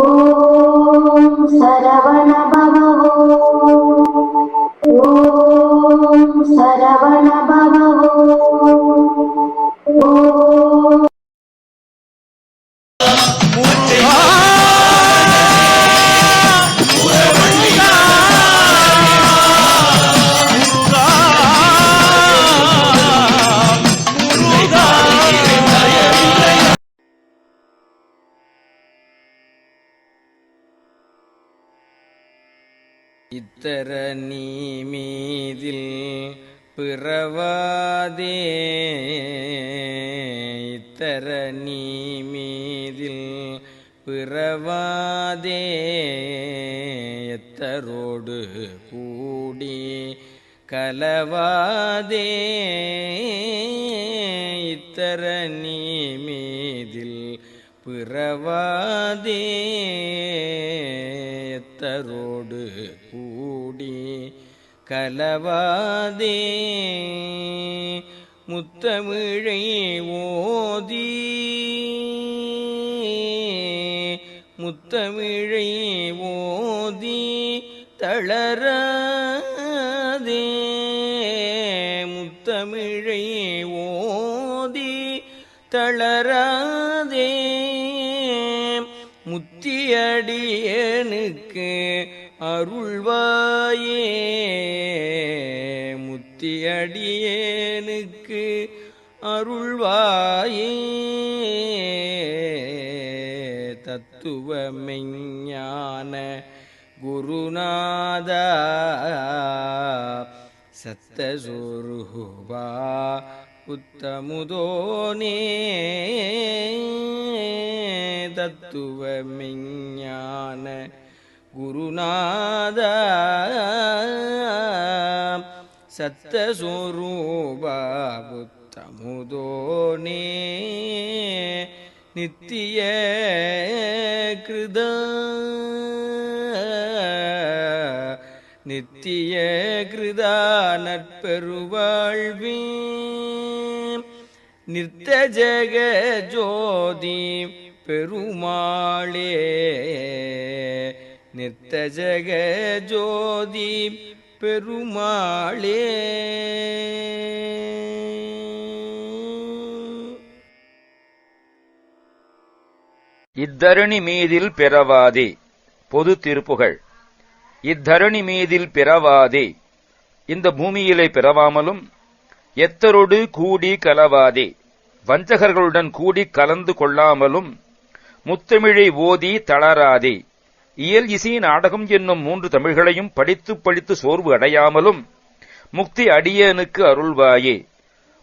ஓம் சரவண பவோ ஓம் சரவண பவோ இத்தர நீ மீதில் பிறவாதே. இத்தர நீ மீதில் பிறவாதே. எத்தரோடு கூடி கலவாதே. இத்தர நீ மீதில் பிறவாதே எத்தரோடு கூடி கலவாதே. முத்தமிழை ஓதி முத்தமிழை ஓதி தளராதே. முத்தமிழை ஓதி தளரா முத்தியடியனுக்கு அருள்வாயே. முத்தியடியனுக்கு அருள்வாயே. தத்துவமெஞ்ஞான குருநாதா. சத்தசுருபா உத்தமுதோனே. தத்துவ மெஞ்ஞான குருநாத. சத்தஸ்வரூபா புத்தமுதோனே நித்திய கிருத. நித்திய கிருதா நட்பெருவாழ்வீ நித்த ஜெக ஜோதி பெருமாளே நித்த ஜெக ஜோதி பெருமாளே. இத்தரணி மீதில் பிறவாதே பொது திருப்புகள். இத்தரணி மீதில் பிறவாதே இந்த பூமியிலே பிறவாமலும் எத்தரொடு கூடி கலவாதே. வஞ்சகர்களுடன் கூடி கலந்து கொள்ளாமலும் முத்தமிழை ஓதி தளராதே. இயல் இசை நாடகம் என்னும் மூன்று தமிழ்களையும் படித்து படித்து சோர்வு அடையாமலும் முக்தி அடியனுக்கு அருள்வாயே.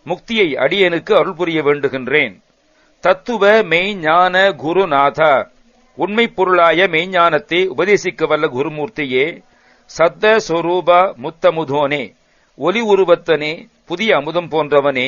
முக்தியை அடியனுக்கு அருள் புரிய வேண்டுகின்றேன். தத்துவ மெய்ஞான குருநாதா உண்மை பொருளாய மெய்ஞானத்தை உபதேசிக்க வல்ல குருமூர்த்தியே சத்த சொரூபா முத்தமுதோனே ஒலி உருவத்தனே புதிய அமுதம் போன்றவனே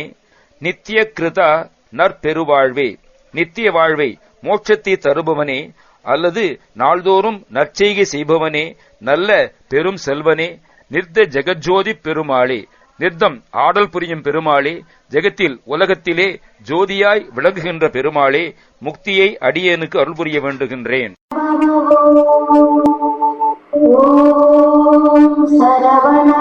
நித்திய கிருதா நற்பெருவாழ்வே நித்திய வாழ்வை மோட்சத்தை தருபவனே அல்லது நாள்தோறும் நற்செய்கை செய்பவனே நல்ல பெரும் செல்வனே நிர்த ஜெகஜோதி பெருமாளே நிர்தம் ஆடல் புரியும் பெருமாளே ஜெகத்தில் உலகத்திலே ஜோதியாய் விளங்குகின்ற பெருமாளே முக்தியை அடியேனுக்கு அருள் புரிய வேண்டுகின்றேன். சரவண